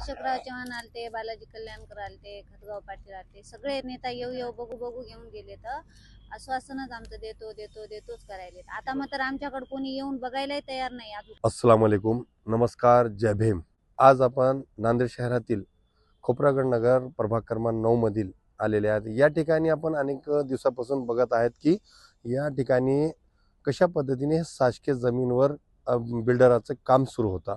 अशोकराव चव्हाण आलते बालाजी कल्याणकर आलते खतगाव पाटील आलते सगळे नेता येऊ येऊ बघू बघू घेऊन गेले तर आश्वासनच आमचं देतो देतो देतोच करायले आता मात्र आमच्याकडे कोणी येऊन बघायलाही तयार नाही अजून. अस्सलाम वालेकुम नमस्कार जय भीम. आज आपण नांदेड शहरातील खोपरागड नगर प्रभाग क्रमांक नऊ मधील आलेले आहेत. या ठिकाणी आपण अनेक दिवसापासून बघत आहेत की या ठिकाणी कशा पद्धतीने शासकीय जमीनवर बिल्डराचं काम सुरू होतं.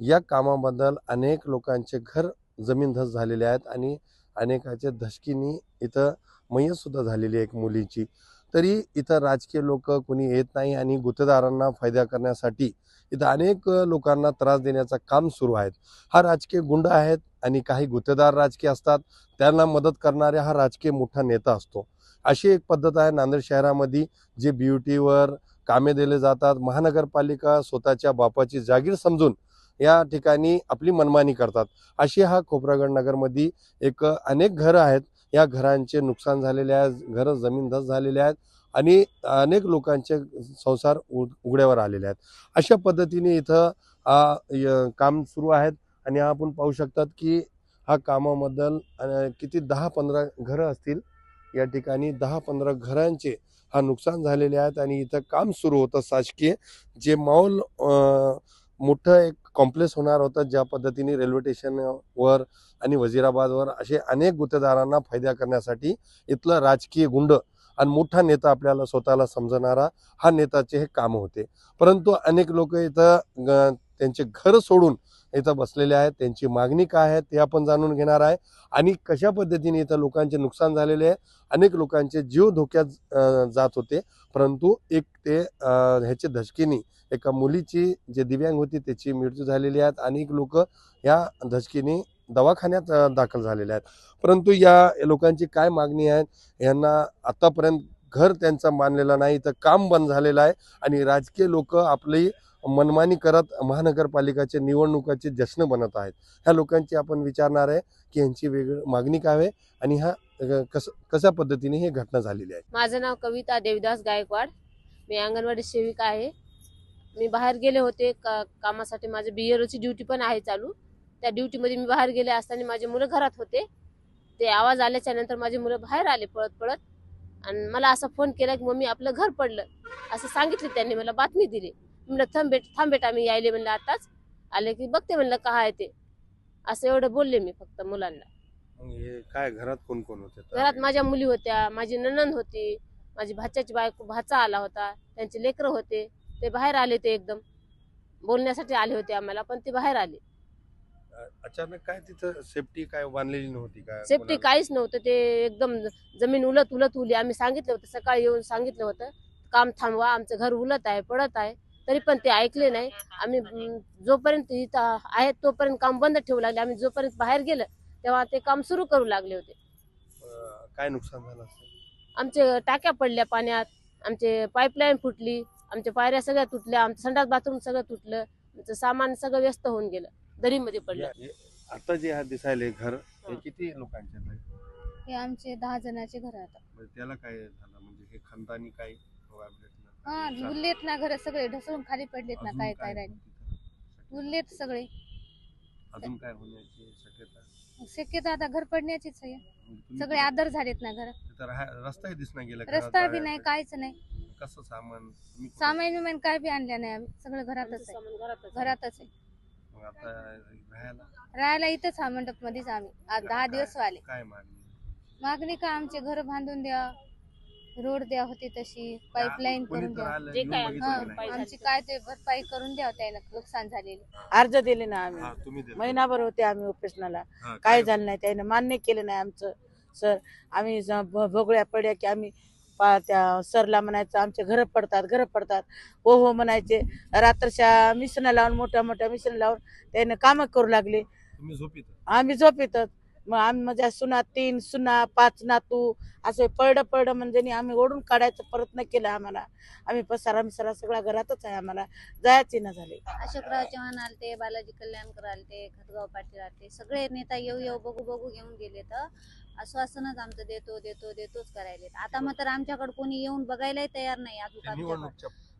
या कामाबद्दल अनेक लोकांचे घर जमीनधस झालेले आहेत आणि अनेकाच्या धशकीनी इथं मयतसुद्धा झालेली आहे एक मुलीची. तरी इथं राजकीय लोक कोणी येत नाही आणि गुत्तेदारांना फायदा करण्यासाठी इथं अनेक लोकांना त्रास देण्याचं काम सुरू आहे हा राजकीय गुंड आहेत आणि काही गुत्तेदार राजकीय असतात. त्यांना मदत करणाऱ्या हा राजकीय मोठा नेता असतो. अशी एक पद्धत आहे नांदेड शहरामध्ये जे ब्युटीवर कामे दिले जातात. महानगरपालिका स्वतःच्या बापाची जागीर समजून या ठिकाणी आपली मनमानी करतात. अशी हा खोपरागड नगरमध्ये एक अनेक घरं आहेत. या घरांचे नुकसान झालेले आहेत घरं जमीनधस झालेले आहेत आणि अनेक लोकांचे संसार उ- उघड्यावर आलेले आहेत. अशा पद्धतीने इथं य- काम सुरू आहेत आणि आपण पाहू शकतात की हा कामाबद्दल किती दहा पंधरा घरं असतील. या ठिकाणी दहा पंधरा घरांचे हा नुकसान झालेले आहेत आणि इथं काम सुरू होतं. शासकीय जे मॉल मोठं एक कॉम्प्लेक्स होणार होतं ज्या पद्धतीने रेल्वे स्टेशनवर आणि वजिराबादवर असे अनेक गुत्तेदारांना फायदा करण्यासाठी इथलं राजकीय गुंड आणि मोठा नेता आपल्याला स्वतःला समजणारा हा नेताचे हे काम होते. परंतु अनेक लोक इथं ग- त्यांचे घर सोडून इथं बसलेले आहेत. त्यांची मागणी काय आहे ते आपण जाणून घेणार आहे. आणि कशा पद्धतीने इथं लोकांचे नुकसान झालेले आहे? अनेक लोकांचे जीव धोक्यात जात होते. परंतु एक ते ह्याचे ह्याची धचकीनी एका मुलीची जे दिव्यांग होती त्याची मृत्यू झालेली आहे. अनेक लोक या धचकीने दवाखान्यात दाखल झालेले आहेत. परंतु या लोकांची काय मागणी आहे? यांना आतापर्यंत घर त्यांचा मानलेला नाही. तर काम बंद झालेलं आहे. आणि राजकीय लोक आपली मनमानी करत महानगरपालिकाचे निवडणुकाचे जश्न बनत आहेत. ह्या लोकांची आपण विचारणार आहे की यांची वेगळी मागणी काय आहे आणि हा कस कशा पद्धतीने ही घटना झालेली आहे? माझं नाव कविता देवदास गायकवाड. मी अंगणवाडी सेविका आहे. मी बाहेर गेले होते का कामासाठी. माझं बी ड्युटी पण आहे चालू. त्या ड्युटीमध्ये मी बाहेर गेले असताना माझे मुलं घरात होते. ते आवाज आल्याच्यानंतर माझे मुलं बाहेर आले पळत पळत. आणि मला असा फोन केला की मम्मी आपलं घर पडलं. असं सांगितलं त्यांनी मला बातमी दिली. म्हणलं थांब बेट थांब बेटा मी यायले म्हणलं आताच. आले की बघते म्हणलं का आहे ते? असं एवढं बोलले मी फक्त मुलांना. मग हे काय घरात कोण कोण होते? घरात माझ्या मुली होत्या माझी ननंद होती माझी भाच्याची बायको भाचा आला होता त्यांचे लेकरं होते ते बाहेर आले ते एकदम. बोलण्यासाठी आले होते आम्हाला पण ते बाहेर आले. अचानक काय तिथं सेफ्टी काय बांधलेली नव्हती काय सेफ्टी कोणाला? काहीच नव्हतं ते एकदम जमीन उलत उलत उली. आम्ही सांगितलं होतं सकाळी येऊन सांगितलं होतं काम थांबवा आमचं घर उलत आहे पडत आहे. तरी पण ते ऐकले नाही. आम्ही जोपर्यंत इथं आहेत तोपर्यंत काम बंद ठेवू लागले. आम्ही जोपर्यंत बाहेर गेलं तेव्हा ते काम सुरू करू लागले होते. काय नुकसान झालं असेल आमचे टाक्या पडल्या पाण्यात आमचे पाईपलाईन फुटली आमच्या पायऱ्या सगळ्या तुटल्या आमचं संडास बाथरूम सगळं तुटलं आमचं सामान सगळं व्यस्त होऊन गेलं दरीमध्ये पडलं. हे- आता जे हा दिसायले घर हे किती लोकांचे? हे आमचे दहा जणांचे घर आता. त्याला काय झालं? म्हणजे हे खानदानी काय हा? उरलेत ना घर सगळे ढसळून खाली पडलेत ना अजून काय काय राहिले? उरलेत सगळे. अजून काय होण्याची शक्यता? शक्यता आता घर पडण्याचीच आहे. म्हणजे तुम्ही सगळे आदर झालेत ना घर. तिथं राहा- रस्ताही दिसना गेला रस्ता बी नाही काहीच नाही. कसं सामान? तुम्ही कुठं- सामान विमान काय बी आणलं नाही आम्ही. सगळं घरातच आहे. सामान घरातच आहे. घरातच आहे. मग आता राहायला? राहायला इथंच हा मंडप मध्येच आम्ही. आज दहा दिवस आले काय मागणी? मागणी का आमचे घर बांधून द्या? रोड द्या होती तशी पाईपलाईन करून द्या. जे काय हा. आमची काय ते भरपाई करून द्या त्याला नुकसान झालेले. अर्ज दिले ना हा, आम्ही. महिनाभर होते आम्ही उपेशनाला हा, काय झालं? नाही त्याने मान्य केलं नाही आमचं. सर आम्ही ज- भ- भोगळ्या पडल्या की आम्ही पा त्या सरला म्हणायचं आमचे घरं पडतात घरं पडतात. हो हो म्हणायचे. रात्रच्या मिशन लावून मोठ्या मोठ्या मिशन लावून त्याने कामं करू लागले. तुम्ही झोपित आम्ही झोपेतच मग आम्ही माझ्या सुना तीन सुना पाच नातू असे पडलं पडलं म्हणजे आम्ही ओढून काढायचा प्रयत्न केला आम्हाला. आम्ही पसारा मिसारा सगळा घरातच आहे आम्हाला. जायचे ना झाले. अशोकराव चव्हाण आलते बालाजी कल्याणकर आलते खतगाव पाटील आलते सगळे नेता येऊ येऊ बघू बघू घेऊन गेले तर आश्वासनच आमचं देतो देतो देतोच करायले आता मात्र आमच्याकडे कोणी येऊन बघायलाही तयार नाही अजून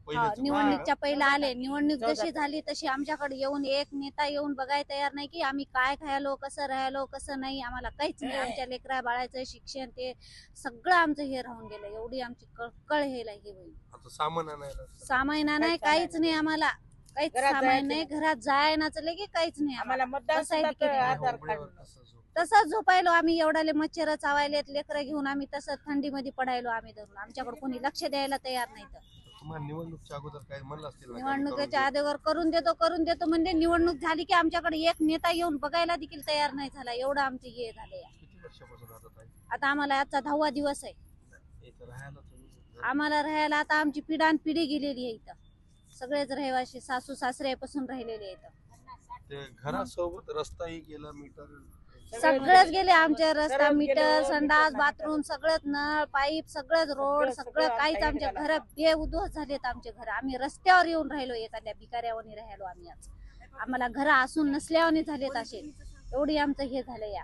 निवडणूकच्या हा, निवडणुकीच्या पहिला आले निवडणूक जशी झाली तशी आमच्याकडे येऊन एक नेता येऊन बघायला तयार नाही की आम्ही काय खायलो कसं राहिलो कसं नाही आम्हाला काहीच नाही. आमच्या लेकरा बाळाचं शिक्षण ते सगळं आमचं हे राहून गेलं. एवढी आमची कळकळ हे हे होईल. आता सामान आणायला सामायना नाही काहीच नाही आम्हाला. काहीच घरात जायचं नाही. घरात जायना की काहीच नाही आम्हाला. आम्हाला मतदान कसं आहे सुद्धा तिकीट? तर आधार कार्ड. उघड्यावर कसं झोप? तसंच झोपायलो आम्ही एवढाले मच्छर चावायलेत लेकरं घेऊन आम्ही तसंच थंडीमध्ये पडायलो आम्ही धरून. आमच्याकडे कोणी लक्ष द्यायला तयार नाही तर. निवडणूकच्या अगोदर काय म्हणलं असतील ना, निवडणुकीच्या करून अगोदर करून देतो करून देतो म्हणजे निवडणूक झाली की आमच्याकडे एक नेता येऊन बघायला देखील तयार नाही झाला. एवढं आमचे हे झाले. देऊ. किती वर्षापासून राहतात आहे? आता आम्हाला आजचा दहावा दिवस आहे. इथं राहायला तुम्ही आम्हाला राहायला आता आमची पिढान पिढी गेलेली आहे इथं. सगळेच रहिवाशी सासू सासऱ्यापासून राहिलेले आहेत. ते घरासोबत रस्ताही गेला मीटर सगळंच गेले आमचे रस्ता मीटर संडास मीटर, बाथरूम सगळंच नळ पाईप सगळंच रोड सगळं, काहीच आमच्या आमच्या घरी बेउद्ध्वस्त झालेत आमचे घर. आम्ही रस्त्यावर येऊन राहिलो एखाद्या भिकाऱ्यावर राहिलो आम्ही आज. आम्हाला घर असून नसल्यावर झालेत असे. एवढी आमचं हे झालं या.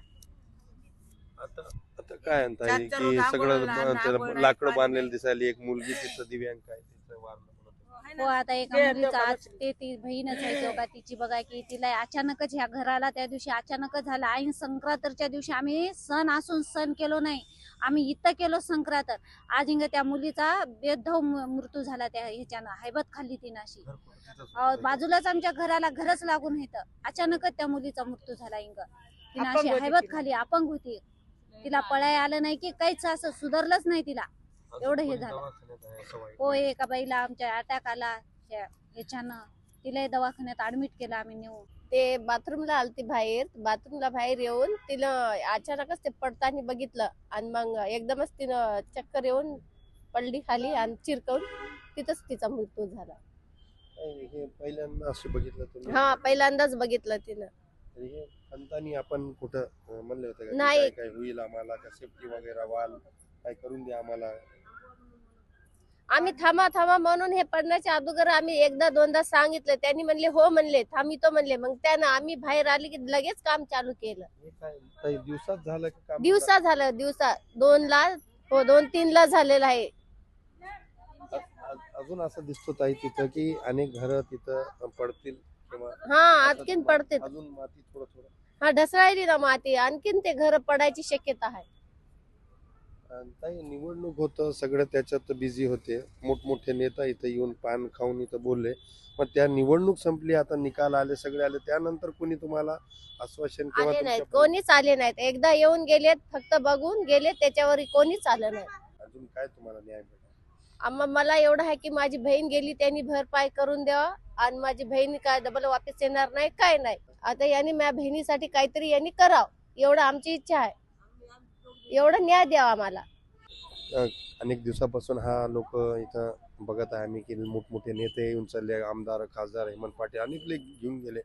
आता आता काय म्हणता येईल की सगळं त्याला लाकडं बांधलेलं. दिसायली एक मुलगी तिचं दिव्यांग काय तिचं वारलं. हो आता एका ते- ते मुलीचा आज. ते ती बहीणच आहे तेव्हा तिची बघा की तिला अचानकच ह्या घराला त्या दिवशी अचानकच झालं. ऐन संक्रांतच्या दिवशी आम्ही सण असून सण केलो नाही. आम्ही इथं केलो संक्रांत. आज इंग त्या मुलीचा बेधव मृत्यू झाला त्या ह्याच्यानं हैबत खाल्ली तिनं अशी. अं, होतं. बाजूलाच आमच्या घराला घरच लागून येतं अचानकच त्या मुलीचा मृत्यू झाला इंग तिनं अपंग अशी होती हैबत ती. खाली अपंग होती. तिला पळाय आलं नाही की काहीच असं सुधारलंच नाही तिला. एवढं हे झालं. हो. एका बाईला आमच्या अटॅक आला. ह्या- ह्याच्यानं तिलाही दवाखान्यात ऍडमिट केलं आम्ही नेऊन. ते बाथरूमला आलती बाहेर. बाथरूमला बाहेर येऊन तिनं अचानकच ते पडताना बघितलं. आणि मग एकदमच तिनं चक्कर येऊन पडली खाली आणि चिरकवून तिथंच तिचा मृत्यू झाला. नाही, हे पहिल्यांदा असं बघितलं तुम्ही? हा पहिल्यांदाच बघितलं तिनं. हे आपण कुठं अं, म्हणले होते का की नाही. काय काय होईल आम्हाला का सेफ्टी वगैरे वाल काय करून द्या आम्हाला? आम्ही थांबा थांबा म्हणून हे पडण्याच्या अगोदर आम्ही एकदा दोनदा सांगितलं. त्यांनी म्हणले हो म्हणले थांबितो म्हणले. मग त्यानं आम्ही बाहेर आले की लगेच काम चालू केलं. दिवसात झालं दिवसा झालं दिवसा. दोन ला हो दोन तीन ला झालेलं आहे. अजून असं दिसतो ताई तिथं की अनेक घर तिथं पडतील हा आणखीन पडते अजून माती थोडं थोडं? हा ढसळायली ना माती. आणखीन ते घर पडायची शक्यता आहे. ताई निवडणूक होतं सगळं त्याच्यात बिझी होते. मोठमोठे नेता इथं येऊन पान खाऊन इथं बोलले. मग त्या निवडणूक संपली आता निकाल आले सगळे आले. त्यानंतर कोणी तुम्हाला आश्वासन आले नाहीत. तुमच्या- कोणीच आले नाहीत. एकदा येऊन गेलेत फक्त बघून गेले त्याच्यावर कोणीच आलं नाही. अजून काय तुम्हाला न्याय आम्हा मला एवढं आहे की माझी बहीण गेली त्यांनी भरपाई करून द्यावा. आणि माझी बहीण काय डबल वापस येणार नाही काय नाही. आता यांनी माझ्या बहिणीसाठी काहीतरी यांनी करावं. एवढं आमची इच्छा आहे. एवढं न्याय द्यावा आम्हाला. अनेक दिवसापासून हा लोक इथं बघत आहे आम्ही की मोठमोठे नेते येऊन चालले आमदार खासदार हेमंत पाटील अनेक लोक घेऊन गेले.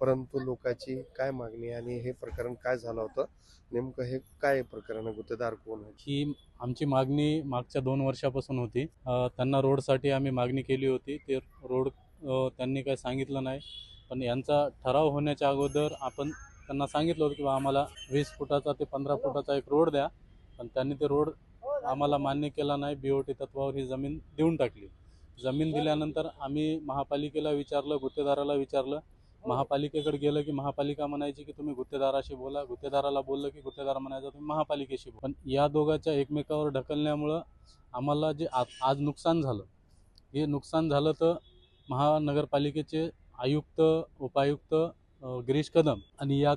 परंतु लोकांची काय मागणी आणि हे प्रकरण काय झालं होतं? नेमकं हे काय प्रकरण? गुत्तेदार कोण आहे ही आमची मागणी मागच्या दोन वर्षापासून होती. त्यांना रोडसाठी आम्ही मागणी केली होती. ते रोड त्यांनी काही सांगितलं नाही. पण यांचा ठराव होण्याच्या अगोदर आपण त्यांना सांगितलं होतं की बा आम्हाला वीस फुटाचा ते पंधरा फुटाचा एक रोड द्या. पण त्यांनी ते रोड आम्हाला मान्य केला नाही. बी ओ टी तत्वावर ही जमीन देऊन टाकली. जमीन दिल्यानंतर आम्ही महापालिकेला विचारलं गुत्तेदाराला विचारलं. महापालिकेकडे गेलं की महापालिका म्हणायची की तुम्ही गुत्तेदाराशी बोला. गुत्तेदाराला बोललं की गुत्तेदार म्हणायचा तुम्ही महापालिकेशी पण या दोघांच्या एकमेकावर ढकलण्यामुळं आम्हाला जे आज आज नुकसान झालं. हे नुकसान झालं तर महानगरपालिकेचे आयुक्त उपायुक्त गिरीश कदम आणि या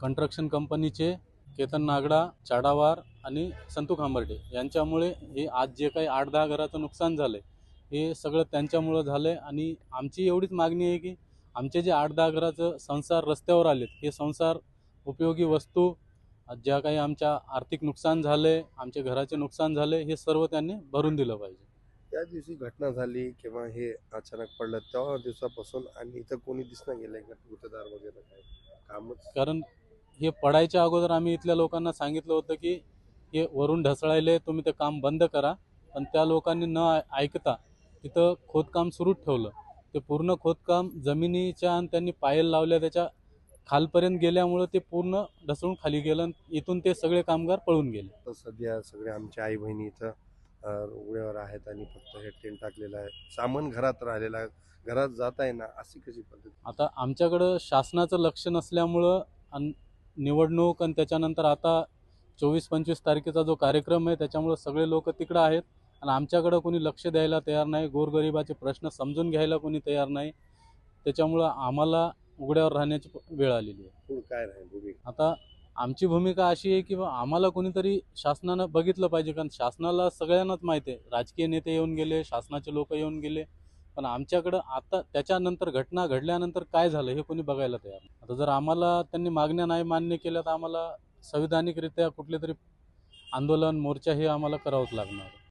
कन्स्ट्रक्शन कंपनीचे केतन नागडा चाडावार आणि संतू खांबर्डे यांच्यामुळे हे आज जे काही आठ दहा घराचं नुकसान झालं हे सगळं त्यांच्यामुळं झालं आहे आणि आमची एवढीच मागणी आहे की आमचे जे आठ दहा घराचं संसार रस्त्यावर आलेत हे संसार उपयोगी वस्तू ज्या काही आमच्या आर्थिक नुकसान झाले आमच्या घराचे नुकसान झाले हे सर्व त्यांनी भरून दिलं पाहिजे. त्या दिवशी घटना झाली किंवा हे अचानक पडलं तेव्हा दिवसापासून आणि इथं कोणी दिसणं गेलंय का गुत्तेदार वगैरे काय? कामच? कारण हे पडायच्या अगोदर आम्ही इथल्या लोकांना सांगितलं होतं की हे वरून ढसळायले तुम्ही ते काम बंद करा. पण त्या लोकांनी न ऐकता तिथं खोदकाम सुरूच ठेवलं. ते पूर्ण खोदकाम जमिनीच्या आणि त्यांनी पायल लावल्या त्याच्या खालपर्यंत गेल्यामुळं ते पूर्ण ढसळून खाली गेलं इथून ते सगळे कामगार पळून गेले. तर सध्या सगळे आमच्या आई बहिणी इथं उघड्यावर आहेत आणि फक्त हे टेंट टाकलेलं आहे. सामान घरात राहिलेलं आहे. घरात जाता येईना अशी कशी पद्धत? आता आमच्याकडं शासनाचं लक्ष नसल्यामुळं निवडणूक आणि त्याच्यानंतर आता चोवीस पंचवीस तारखेचा जो कार्यक्रम आहे त्याच्यामुळं सगळे लोक तिकडं आहेत. आणि आमच्याकडं कोणी लक्ष द्यायला तयार नाही. गोरगरिबाचे प्रश्न समजून घ्यायला कोणी तयार नाही. त्याच्यामुळं आम्हाला उघड्यावर राहण्याची वेळ आलेली आहे. काय आता आमची भूमिका अशी आहे की आम्हाला कोणीतरी शासनानं बघितलं पाहिजे कारण शासनाला सगळ्यांनाच माहिती आहे. राजकीय नेते येऊन गेले शासनाचे लोक येऊन गेले पण आमच्याकडं आता त्याच्यानंतर घटना घडल्यानंतर काय झालं हे कोणी बघायला तयार आता जर आम्हाला त्यांनी मागण्या नाही मान्य केल्या तर आम्हाला संविधानिकरित्या कुठले तरी आंदोलन मोर्चा हे आम्हाला करावंच लागणार.